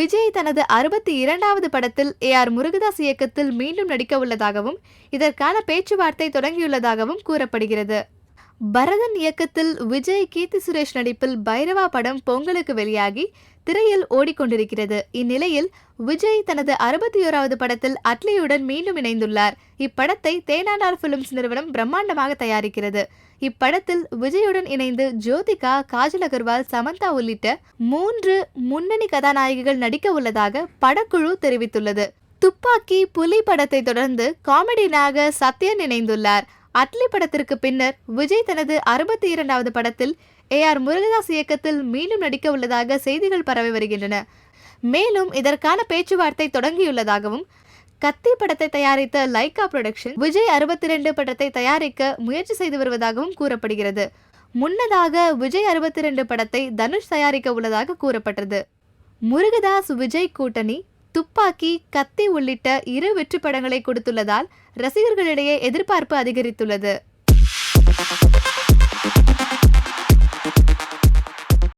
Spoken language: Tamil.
விஜய் தனது அறுபத்தி இரண்டாவது படத்தில் ஏ ஆர் முருகதாஸ் இயக்கத்தில் மீண்டும் நடிக்க உள்ளதாகவும் இதற்கான பேச்சுவார்த்தை தொடங்கியுள்ளதாகவும் கூறப்படுகிறது. பரதன் இயக்கத்தில் விஜய் கீர்த்தி சுரேஷ் நடிப்பில் பைரவா படம் பொங்கலுக்கு வெளியாகி திரையில் ஓடிக்கொண்டிருக்கிறது. இந்நிலையில் விஜய் தனது அறுபத்தி ஓராவது படத்தில் அட்லியுடன் மீண்டும் இணைந்துள்ளார். இப்படத்தை தேனானார் பிலிம்ஸ் நிறுவனம் பிரம்மாண்டமாக தயாரிக்கிறது. இப்படத்தில் விஜயுடன் இணைந்து ஜோதிகா காஜல் அகர்வால் சமந்தா உள்ளிட்ட மூன்று முன்னணி கதாநாயகிகள் நடிக்க உள்ளதாக படக்குழு தெரிவித்துள்ளது. துப்பாக்கி புலி படத்தை தொடர்ந்து காமெடியாக சத்யன் இணைந்துள்ளார். அட்லி படத்திற்கு பின்னர் விஜய் தனது அறுபத்தி இரண்டாவது படத்தில் ஏ ஆர் முருகதாஸ் இயக்கத்தில் மீண்டும் நடிக்க உள்ளதாக செய்திகள் பரவி வருகின்றன. மேலும் இதற்கான பேச்சுவார்த்தை தொடங்கியுள்ளதாகவும் கத்தி படத்தை தயாரித்த லைகா புரொடக்ஷன் விஜய் அறுபத்தி ரெண்டு படத்தை தயாரிக்க முயற்சி செய்து வருவதாகவும் கூறப்படுகிறது. முன்னதாக விஜய் அறுபத்தி ரெண்டு படத்தை தனுஷ் தயாரிக்க உள்ளதாக கூறப்பட்டது. முருகதாஸ் விஜய் கூட்டணி துப்பாக்கி கத்தி உள்ளிட்ட இரு வெற்றி படங்களை கொடுத்துள்ளதால் ரசிகர்களிடையே எதிர்பார்ப்பு அதிகரித்துள்ளது.